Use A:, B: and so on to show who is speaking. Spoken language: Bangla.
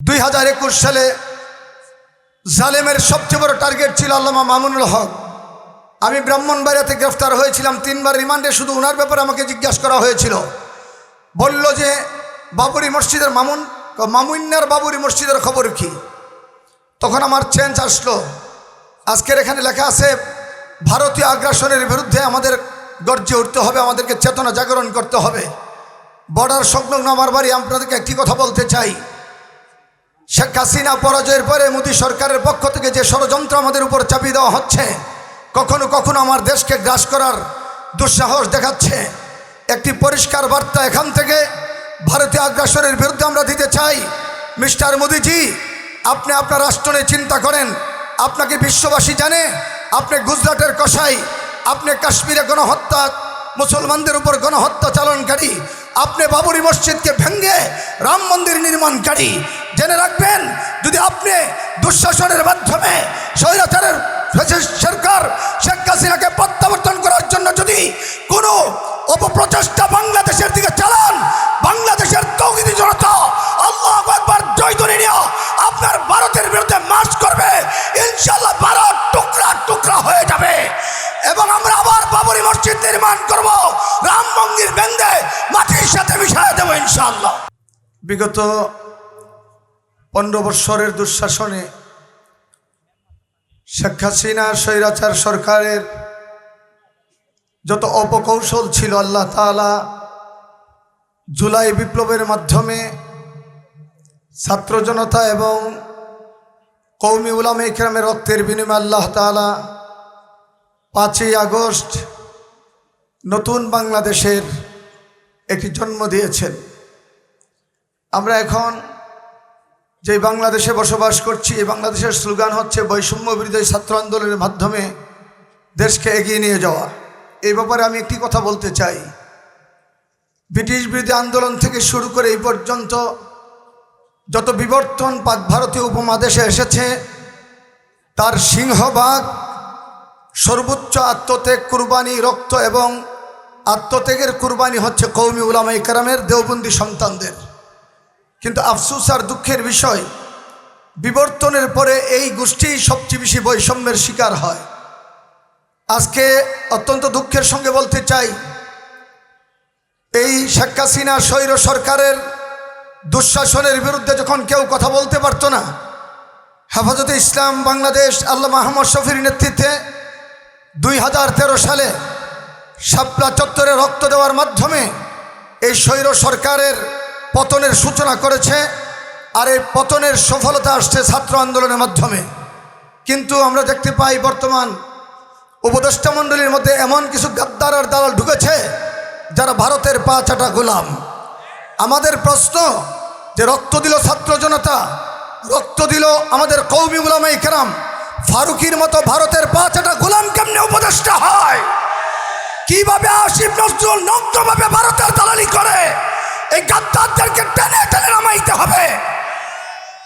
A: দুই হাজার একুশ সালে জালেমের সবচেয়ে বড় টার্গেট ছিল আল্লামা মামুনুল হক। আমি ব্রাহ্মণবাড়িয়াতে গ্রেফতার হয়েছিলাম, তিনবার রিমান্ডে শুধু ওনার ব্যাপারে আমাকে জিজ্ঞাসা করা হয়েছিল। বলল যে, বাবুরি মসজিদের মামুন মামুন্যার বাবুরি মসজিদের খবর কি? তখন আমার চেঞ্জ আসলো। আজকের এখানে লেখা আছে, ভারতীয় আগ্রাসনের বিরুদ্ধে আমাদের গর্জে উঠতে হবে, আমাদেরকে চেতনা জাগরণ করতে হবে। বর্ডার সংলগ্ন আমার বাড়ি, আপনাদেরকে একটি কথা বলতে চাই। শেখ হাসিনা পরাজয়ের পরে মোদী সরকারের পক্ষ থেকে যে ষড়যন্ত্র আমাদের উপর চাপিয়ে দেওয়া হচ্ছে, কখনো কখনো আমার দেশকে গ্রাস করার দুঃসাহস দেখাচ্ছে। একটি পরিষ্কার বার্তা এখান থেকে ভারতীয় আগ্রাসনের বিরুদ্ধে আমরা দিতে চাই, মিস্টার মোদিজি, আপনি আপনার রাষ্ট্র নিয়ে চিন্তা করেন, আপনাকে বিশ্ববাসী জানে, আপনি গুজরাটের কষাই আপনি কাশ্মীরে গণহত্যা, মুসলমানদের উপর গণহত্যা চালনকারী আপনি বাবরি মসজিদকে ভেঙ্গে রাম মন্দির নির্মাণকারী জেনে রাখবেন, যদি আপনি দুঃশাসনের মাধ্যমে স্বৈরাচারের সরকার শেখ হাসিনাকে প্রত্যাবর্তন করার জন্য যদি কোনো অপপ্রচেষ্টা বাংলাদেশের দিকে চালান, বাংলাদেশের তৌহিদি জনতা, আল্লাহ একবার নিয়ে আপনার ভারতের বিরুদ্ধে মার্চ করবে ইনশাল্লাহ ভারত টুকরা টুকরা হয়ে যাবে। এবং আমরা আবার বাবরি মসজিদ নির্মাণ করব রাম মন্দির বেঁধে সাথে মিশাই দেবো ইনশাল্লাহ বিগত পনেরো বৎসরের দুঃশাসনে শেখ হাসিনা স্বৈরাচার সরকারের যত অপকৌশল ছিল আল্লাহ তালা জুলাই বিপ্লবের মাধ্যমে ছাত্র জনতা এবং কৌমি উলামে ইকরামের রক্তের বিনিময়ে আল্লাহ তালা পাঁচই আগস্ট নতুন বাংলাদেশের একটি জন্ম দিয়েছেন। আমরা এখন যে বাংলাদেশে বসবাস করছি, এই বাংলাদেশের স্লোগান হচ্ছে বৈষম্য বিরোধী ছাত্র আন্দোলনের মাধ্যমে দেশকে এগিয়ে নিয়ে যাওয়া। এই ব্যাপারে আমি একটি কথা বলতে চাই। ব্রিটিশ বিরোধী আন্দোলন থেকে শুরু করে এই পর্যন্ত যত বিবর্তন পাক ভারতীয় উপমহাদেশে এসেছে, তার সিংহভাগ সর্বোচ্চ আত্মত্যাগ, কুরবানি, রক্ত এবং আত্মত্যাগের কুরবানি হচ্ছে কৌমি উলামা ইকরামের দেওবন্দি সন্তানদের। কিন্তু আফসুস আর দুঃখের বিষয়, বিবর্তনের পরে এই গোষ্ঠী সবচেয়ে বেশি বৈষম্যের শিকার হয়। আজকে অত্যন্ত দুঃখের সঙ্গে বলতে চাই, এই শেখ হাসিনা স্বৈর সরকারের দুঃশাসনের বিরুদ্ধে যখন কেউ কথা বলতে পারতো না, হেফাজতে ইসলাম বাংলাদেশ আল্লাহ মাহমদ শফির নেতৃত্বে দুই হাজার তেরো সালে শাপলা চত্বরে রক্ত দেওয়ার মাধ্যমে এই স্বৈর সরকারের পতনের সূচনা করেছে আর এই পতনের সফলতা আসছে ছাত্র আন্দোলনের মাধ্যমে। কিন্তু আমরা দেখতে পাই বর্তমান উপদেষ্টা মণ্ডলীর মধ্যে এমন কিছু গাদ্দার আর দালাল ঢুকেছে যারা ভারতের পা চাটা গোলাম। আমাদের প্রশ্ন, যে রক্ত দিল ছাত্র জনতা, রক্ত দিল আমাদের কৌমি গুলামাই কেরাম, ফারুকির মতো ভারতের পা চাটা গোলাম কেমনে উপদেষ্টা হয়? কীভাবে আসিফ নজরুল নগ্নভাবে ভারতের দালালি করে? এই গাদ্দারদেরকে টেনে টেনে নামাইতে হবে।